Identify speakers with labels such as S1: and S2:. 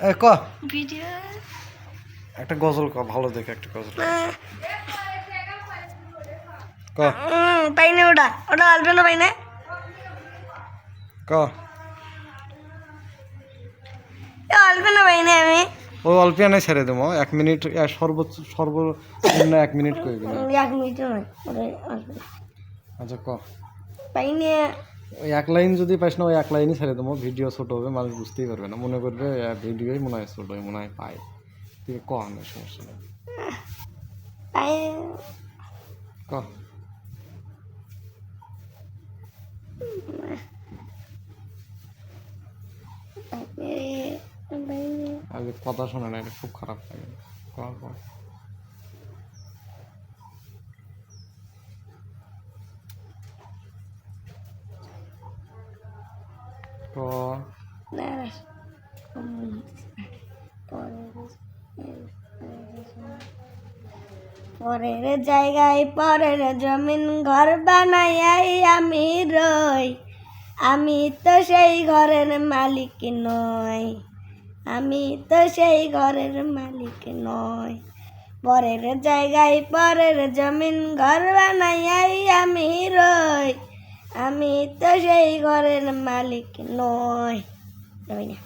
S1: ক?
S2: ভিডিও।
S1: একটা গজল ক ভালো দেখে একটা গজল। ক?
S2: পাই না ওটা। ওটা আসবে না পাই না?
S1: ক?
S2: এ আসবে না পাই না আমি।
S1: ও অল্পিয়ানে ছেড়ে দেবো। এক মিনিট সর্বোচ্চ সর্বনিম্ন এক মিনিট
S2: এক মিনিট।
S1: আচ্ছা ক?
S2: পাই না।
S1: ওই এক লাইন যদি পাইস না ওই এক লাইনই ছেড়ে দেবো। ভিডিও ছোট হবে মানুষ বুঝতেই পারবে না। মনে করবে ভিডিওই মনে হয় ছোট মনে হয় পায়। তুই ক না সমস্যা নেই। ক। আগে কথা শোনা না এটা খুব খারাপ লাগে। ক ক।
S2: পরের জায়গায় পরের জমিন ঘর বানাই আমি রই। আমি তো সেই ঘরের মালিক নই। আমি তো সেই ঘরের মালিক নই। পরের জায়গায় পরের জমিন ঘর বানাই আমি রই। আমি তো সেই ঘরের মালিক নয় যাবি না।